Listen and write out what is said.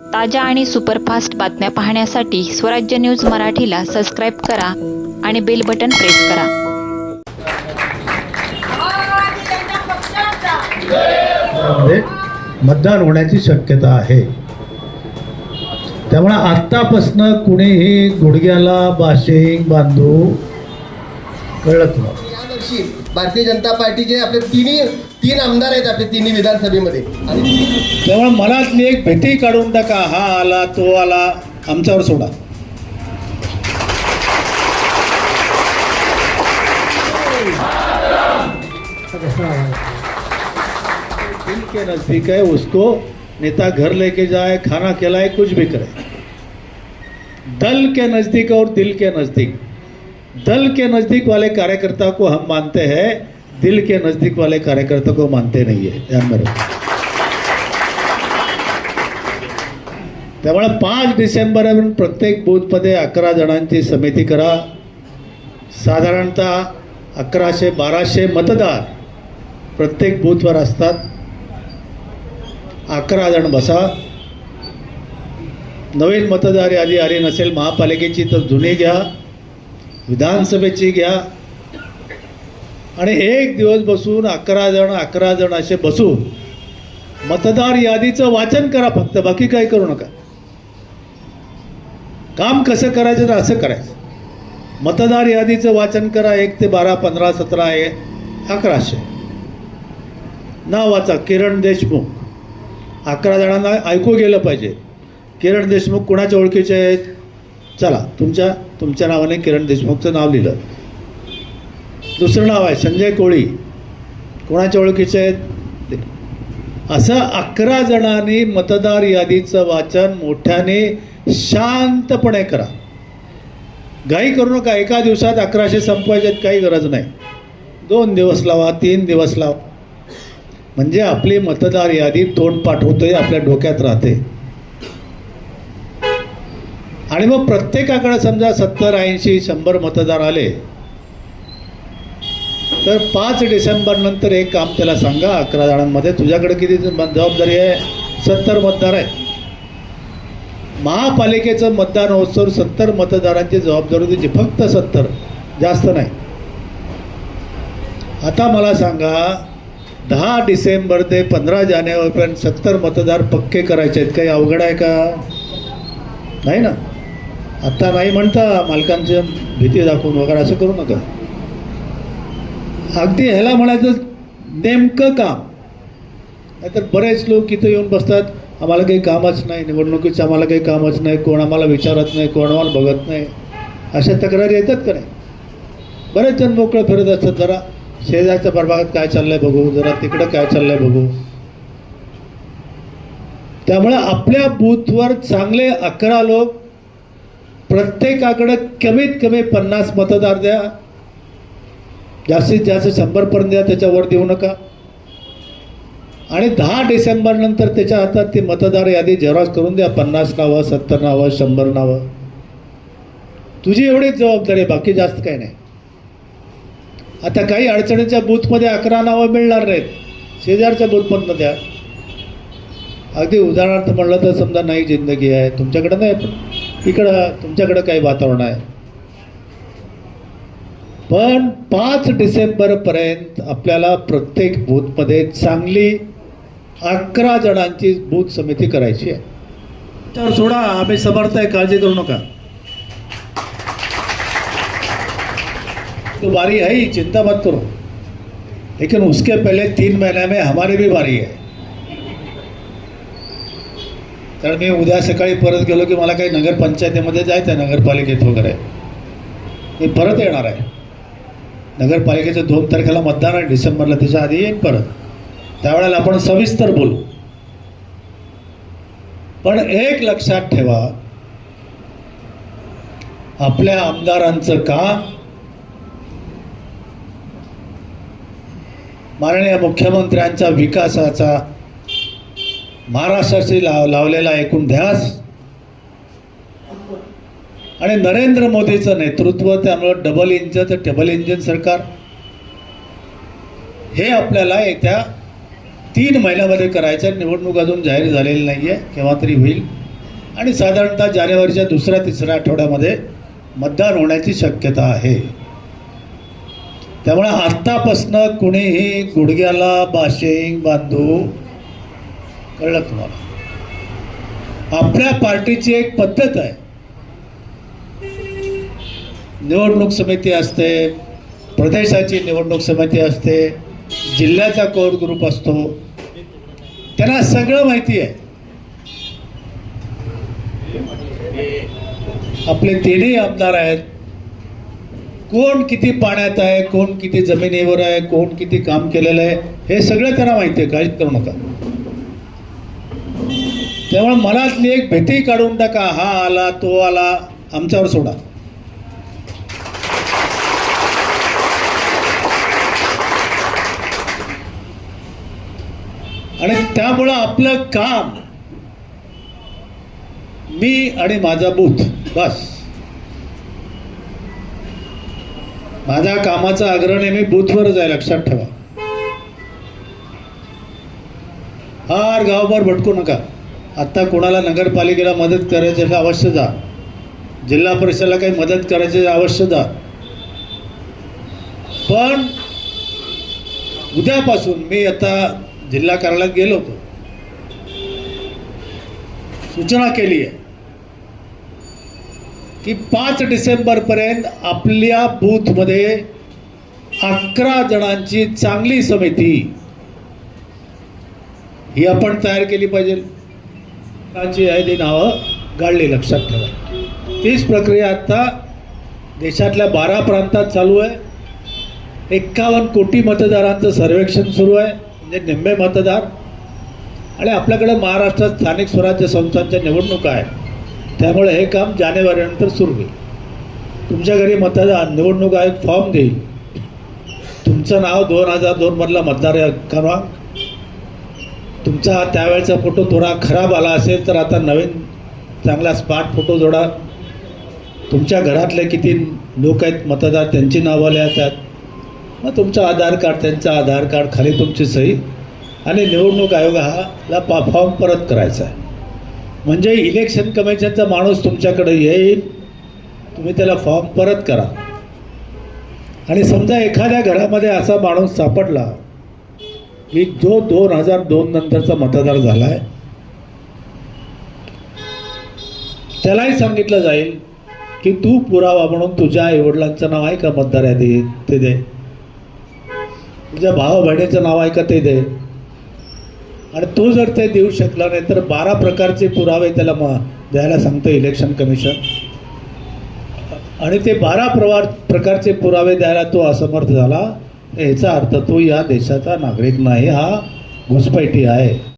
ताज्या आणि सुपरफास्ट बातम्या पाहण्यासाठी स्वराज्य न्यूज मराठीला सबस्क्राईब करा आणि बेल बटन प्रेस करा. मतदान होण्याची शक्यता आहे. त्यामुळे आत्तापासनं कुणीही गुडघ्याला बाशिंग बांधू कळत नाही भारतीय जनता पार्टीचे आपले तिन्ही तीन आमदार आहेत आपले तिन्ही विधानसभेमध्ये. आणि त्यामुळे मनातली एक भीती काढून टाका हा आला तो आला आमच्यावर सोडा. दिल के नजदीक है उसको नेता घर लेके जाए खाना खिलाए कुछ भी करे. दल के नजदीक और दिल के नजदीक. दल के नजदीक वाले कार्यकर्ता को हम मानते हैं दिल के नजदीक वाले कार्यकर्ता को मानते नहीं है ध्यान में रखो। त्यामुळे पाच डिसेंबरपर्यंत प्रत्येक बूथमध्ये अकरा जणांची समिती करा. साधारणतः अकराशे बाराशे मतदार प्रत्येक बूथवर असतात. अकरा जण बसा. नवीन मतदार यादी आली नसेल महापालिकेची तर जुनी घ्या. विधानसभेची घ्या. आणि एक दिवस बसून अकरा जण अकरा जण असे बसून मतदार यादीचं वाचन करा फक्त बाकी काही करू नका. काम कसं करायचं तर असं करायचं. मतदार यादीचं वाचन करा एक ते बारा पंधरा सतरा आहे अकराशे. नाव वाचा किरण देशमुख. अकरा जणांना ऐकू गेलं पाहिजे. किरण देशमुख कुणाच्या ओळखीचे आहेत? चला तुमच्या तुमच्या नावाने किरण देशमुखचं नाव लिहिलं. दुसरं नाव आहे संजय कोळी. कोणाच्या ओळखीचे आहेत? असं अकरा जणांनी मतदार यादीचं वाचन मोठ्याने शांतपणे करा. घाई करू नका एका दिवसात अकराशे संपवायच्यात काही गरज नाही. दोन दिवस लावा तीन दिवस लावा. म्हणजे आपली मतदार यादी तोंड पाठवतोय आपल्या डोक्यात राहते. आणि मग प्रत्येकाकडे समजा सत्तर ऐंशी शंभर मतदार आले तर पाच डिसेंबर नंतर एक काम त्याला सांगा अकरा जणांमध्ये तुझ्याकडे किती जबाबदारी आहे? सत्तर मतदार आहे महापालिकेचं मतदान होतसर सत्तर मतदारांची जबाबदारी होती फक्त सत्तर जास्त नाही. आता मला सांगा दहा डिसेंबर ते पंधरा जानेवारीपर्यंत सत्तर मतदार पक्के करायचे आहेत काही अवघड आहे का? नाही ना. आत्ता नाही म्हणता मालकांची भीती दाखवून वगैरे असं करू नका. अगदी ह्याला म्हणायचं नेमकं काम. नाहीतर बरेच लोक इथं येऊन बसतात आम्हाला काही कामच नाही निवडणुकीचं आम्हाला काही कामच नाही कोण आम्हाला विचारत नाही कोण आम्हाला बघत नाही. अशा तक्रारी येतात का नाही? बरेच जण मोकळं फिरत असतात जरा शेजारच्या प्रभागात काय चाललंय बघू जरा तिकडं काय चाललंय बघू. त्यामुळे आपल्या बूथवर चांगले अकरा लोक प्रत्येकाकडे कमीत कमी पन्नास मतदार द्या जास्तीत जास्त शंभरपर्यंत द्या त्याच्यावर देऊ नका. आणि दहा डिसेंबरनंतर त्याच्या हातात ती मतदार यादी झेरॉक्स करून द्या. पन्नास नावं सत्तर नावं शंभर नावं. तुझी एवढीच जबाबदारी आहे बाकी जास्त काही नाही. आता काही अडचणीच्या बूथमध्ये अकरा नावं मिळणार नाहीत. शेजारच्या बूथमधनं द्या. अगदी उदाहरणार्थ म्हणलं तर समजा नाही जिंदगी आहे. तुमच्याकडं नाही पण इकडं तुमच्याकडं काही वातावरण आहे. पण पाच डिसेंबरपर्यंत आपल्याला प्रत्येक बूथमध्ये चांगली अकरा जणांची बूथ समिती करायची आहे. तर सोडा आम्ही समर्थ आहे काळजी करू नका. तो बारी है चिंता मत करो. लेकिन उसके पहले तीन महीने में हमारी भी बारी आहे तर मी उद्या सकाळी परत गेलो की मला काही नगरपंचायतीमध्ये जायचं आहे नगरपालिकेत वगैरे. मी परत येणार आहे. नगरपालिकेचं दोन तारखेला मतदान आहे. डिसेंबरला त्याच्या आधी येईन परत. त्यावेळेला आपण सविस्तर बोलू. पण एक लक्षात ठेवा आपल्या आमदारांचं काम माननीय मुख्यमंत्र्यांचा विकासाचा महाराष्ट्राशी लाव लावलेला एकूण ध्यास आणि नरेंद्र मोदीचं नेतृत्व त्यामुळं डबल इंजन तर डबल इंजिन सरकार हे आपल्याला येत्या तीन महिन्यामध्ये करायचं आहे. निवडणूक अजून जाहीर झालेली नाही आहे केव्हा तरी होईल. आणि साधारणतः जानेवारीच्या दुसऱ्या तिसऱ्या आठवड्यामध्ये मतदान होण्याची शक्यता आहे. त्यामुळे आत्तापासनं कुणीही गुडघ्याला बाशिंग बांधू कळलं तुम्हाला. आपल्या पार्टीची एक पद्धत आहे. निवडणूक समिती असते प्रदेशाची निवडणूक समिती असते जिल्ह्याचा कोर ग्रुप असतो त्यांना सगळं माहिती आहे. आपले तिन्ही आमदार आहेत. कोण किती पाण्यात आहे कोण किती जमिनीवर आहे कोण किती काम केलेलं आहे हे सगळं त्यांना माहिती आहे काहीच करू नका. त्यामुळे मनातली एक भीती काढून टाका हा आला तो आला आमच्यावर सोडा. आणि त्यामुळं आपलं काम मी आणि माझा बूथ बस. माझ्या कामाचा आग्रह नेहमी बूथवरच आहे लक्षात ठेवा. फार गावभर भटकू नका. आत्ता कोणाला नगरपालिकेला मदत करायची अवश्य जा. जिल्हा परिषदेला काही मदत करायची अवश्य जा. पण उद्यापासून मी आता जिल्हा कार्यालयात गेलो होतो. सूचना केली आहे की पाच डिसेंबरपर्यंत आपल्या बूथमध्ये अकरा जणांची चांगली समिती ही आपण तयार केली पाहिजे. ची आहे ती नावं गाळली लक्षात ठेवा. तीच प्रक्रिया आत्ता देशातल्या बारा प्रांतात चालू आहे. एक्कावन्न कोटी मतदारांचं सर्वेक्षण सुरू आहे. म्हणजे निम्मे मतदार आणि आपल्याकडे महाराष्ट्रात स्थानिक स्वराज्य संस्थांच्या निवडणुका आहेत. त्यामुळे हे काम जानेवारीनंतर सुरू होईल. तुमच्या घरी मतदान निवडणूक आयोग फॉर्म देईल. तुमचं नाव दोन हजार दोनमधला मतदार क्रमांक तुमचा हा त्यावेळचा फोटो थोडा खराब आला असेल तर आता नवीन चांगला स्मार्ट फोटो जोडा. तुमच्या घरातले किती लोक आहेत मतदार त्यांची नावं लिहा त्यात मग तुमचं आधार कार्ड त्यांचं आधार कार्ड खाली तुमची सही आणि निवडणूक आयोग पा फॉर्म परत करायचा आहे. म्हणजे इलेक्शन कमिशनचा माणूस तुमच्याकडे येईल तुम्ही त्याला फॉर्म परत करा. आणि समजा एखाद्या घरामध्ये असा माणूस सापडला की जो दोन हजार दोन नंतरचा मतदार झाला आहे त्यालाही सांगितलं जाईल की तू पुरावा म्हणून तुझ्या आईवडिलांचं नाव आहे का मतदार यादी ते दे. तुझ्या भावा बहिणीचं नाव आहे का ते. दे आणि तो जर ते देऊ शकला नाही तर बारा प्रकारचे पुरावे त्याला म द्यायला सांगतं इलेक्शन कमिशन आणि ते बारा प्रवार प्रकारचे पुरावे द्यायला तो असमर्थ झाला. याचा ह्याचा अर्थ तो या देशाचा नागरिक नाही हा घुसपैठी आहे.